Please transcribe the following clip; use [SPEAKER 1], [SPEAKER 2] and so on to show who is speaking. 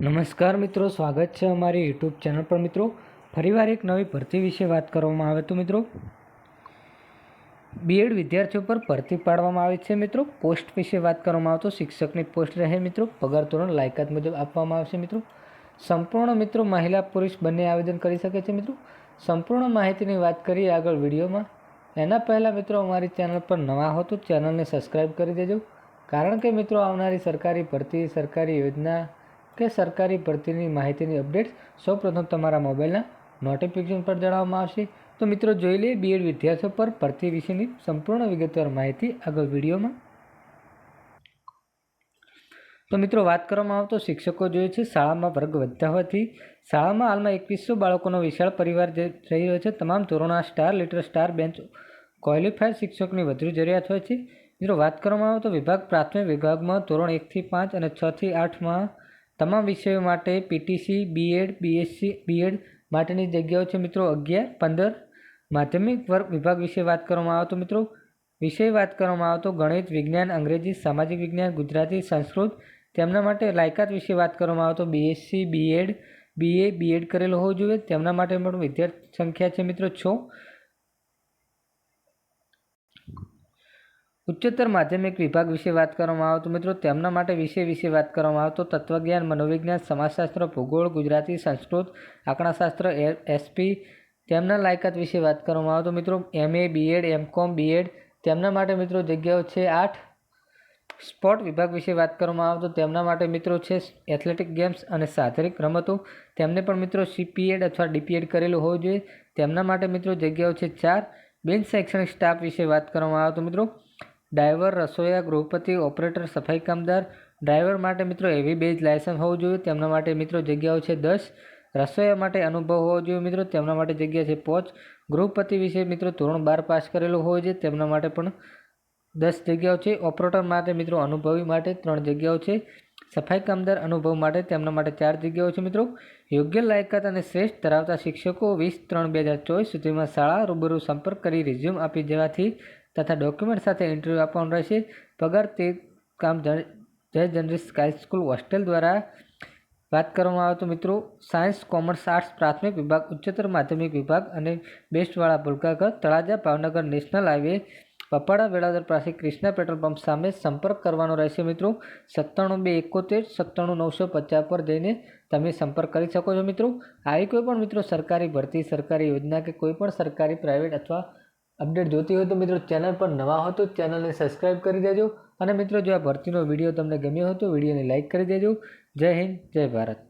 [SPEAKER 1] નમસ્કાર મિત્રો, સ્વાગત છે અમારી યુટ્યુબ ચેનલ પર. મિત્રો, ફરીવાર એક નવી ભરતી વિશે વાત કરવામાં આવે તો મિત્રો બીએડ વિદ્યાર્થીઓ પર ભરતી પાડવામાં આવે છે. મિત્રો, પોસ્ટ વિશે વાત કરવામાં આવે તો શિક્ષકની પોસ્ટ રહે. મિત્રો, પગાર ધોરણ લાયકાત મુજબ આપવામાં આવશે. મિત્રો, સંપૂર્ણ મિત્રો મહિલા પુરુષ બંને આવેદન કરી શકે છે. મિત્રો, સંપૂર્ણ માહિતીની વાત કરીએ આગળ વિડીયોમાં. એના પહેલાં મિત્રો, અમારી ચેનલ પર નવા હો તો ચેનલને સબસ્ક્રાઈબ કરી દેજો. કારણ કે મિત્રો, આવનારી સરકારી ભરતી, સરકારી યોજના કે સરકારી ભરતીની માહિતીની અપડેટ સૌપ્રથમ તમારા મોબાઈલના નોટિફિકેશન પર જણાવવામાં આવશે. તો મિત્રો, જોઈ લઈએ બીએડ વિદ્યાર્થીઓ પર ભરતી વિશેની સંપૂર્ણ વિગતવાર માહિતી આગળ વિડીયોમાં. તો મિત્રો, વાત કરવામાં આવે તો શિક્ષકો જોઈએ છે, શાળામાં વર્ગ વધતા હોવાથી શાળામાં હાલમાં એકવીસો બાળકોનો વિશાળ પરિવાર જે રહી રહ્યો છે. તમામ ધોરણના સ્ટાર લીટર સ્ટાર બેન્ચ ક્વોલિફાઈડ શિક્ષકની વધુ જરૂરિયાત હોય છે. મિત્રો, વાત કરવામાં આવે તો વિભાગ પ્રાથમિક વિભાગમાં ધોરણ એકથી પાંચ અને છથી આઠમાં તમામ વિષયો માટે પીટીસી બીએડ બીએસસી બીએડ માટેની જગ્યાઓ છે મિત્રો અગિયાર, પંદર. માધ્યમિક વર્ગ વિભાગ વિશે વાત કરવામાં આવે તો મિત્રો વિષય વાત કરવામાં આવે તો ગણિત, વિજ્ઞાન, અંગ્રેજી, સામાજિક વિજ્ઞાન, ગુજરાતી, સંસ્કૃત, તેમના માટે લાયકાત વિશે વાત કરવામાં આવે તો બીએસસી બીએડ બીએ બીએડ કરેલો હોવો જોઈએ. તેમના માટે પણ વિદ્યાર્થી સંખ્યા છે મિત્રો છ. ઉચ્ચતર માધ્યમિક વિભાગ વિશે વાત કરવામાં આવે તો મિત્રો તેમના માટે વિષય વિશે વાત કરવામાં આવે તો તત્વજ્ઞાન, મનોવિજ્ઞાન, સમાજશાસ્ત્ર, ભૂગોળ, ગુજરાતી, સંસ્કૃત, આંકડાશાસ્ત્ર એસપી તેમના લાયકાત વિશે વાત કરવામાં આવે તો મિત્રો એમએ, બીએડ, એમકોમ, બીએડ તેમના માટે મિત્રો જગ્યાઓ છે આઠ. સ્પોર્ટ વિભાગ વિશે વાત કરવામાં આવે તો તેમના માટે મિત્રો છે એથ્લેટિક ગેમ્સ અને શારીરિક રમતો. તેમને પણ મિત્રો સીપીએડ અથવા ડીપીએડ કરેલું હોવું જોઈએ. તેમના માટે મિત્રો જગ્યાઓ છે ચાર. બિન શૈક્ષણિક સ્ટાફ વિશે વાત કરવામાં આવે તો મિત્રો ડ્રાઈવર, રસોઈયા, ગૃહપતિ, ઓપરેટર, સફાઈ કામદાર. ડ્રાઈવર માટે મિત્રો એવી બેઝ લાયસન્સ હોવું જોઈએ. તેમના માટે મિત્રો જગ્યાઓ છે દસ. રસોઈયા માટે અનુભવ હોવો જોઈએ મિત્રો. તેમના માટે જગ્યા છે પોચ. ગૃહપતિ વિશે મિત્રો ધોરણ બાર પાસ કરેલું હોવું જોઈએ તેમના માટે પણ દસ જગ્યાઓ છે. ઓપરેટર માટે મિત્રો અનુભવી માટે ત્રણ જગ્યાઓ છે. સફાઈ કામદાર અનુભવ માટે તેમના માટે ચાર જગ્યાઓ છે મિત્રો. યોગ્ય લાયકાત અને શ્રેષ્ઠ ધરાવતા શિક્ષકો વીસ ત્રણ બે હજાર ચોવીસ સુધીમાં શાળા રૂબરૂ સંપર્ક કરી રિઝ્યુમ આપી જવાથી તથા ડોક્યુમેન્ટ સાથે ઇન્ટરવ્યૂ આપવાનું રહેશે. પગાર તે કામ જય જનરલ હાઈ સ્કૂલ હોસ્ટેલ દ્વારા વાત કરવામાં આવે તો મિત્રો સાયન્સ કોમર્સ આર્ટ્સ પ્રાથમિક વિભાગ, ઉચ્ચતર માધ્યમિક વિભાગ અને બેસ્ટવાળા ભૂલકાગર તળાજા, ભાવનગર નેશનલ હાઈવે પપાડા, વેળાદર પાસે ક્રિષ્ના પેટ્રોલ પંપ સામે સંપર્ક કરવાનો રહેશે મિત્રો. સત્તાણું બે એકોતેર, સત્તાણું નવસો પચાસ પર જઈને તમે સંપર્ક કરી શકો છો મિત્રો. આવી કોઈ પણ મિત્રો સરકારી ભરતી, સરકારી યોજના કે કોઈ પણ સરકારી પ્રાઇવેટ અથવા અપડેટ જોતી હોય તો મિત્રો ચેનલ પર નવા હો તો ચેનલને સબસ્ક્રાઈબ કરી દેજો. અને મિત્રો જો આ ભરતીનો વીડિયો તમને ગમ્યો હોય તો વિડીયોને લાઇક કરી દેજો. જય હિન્દ, જય ભારત.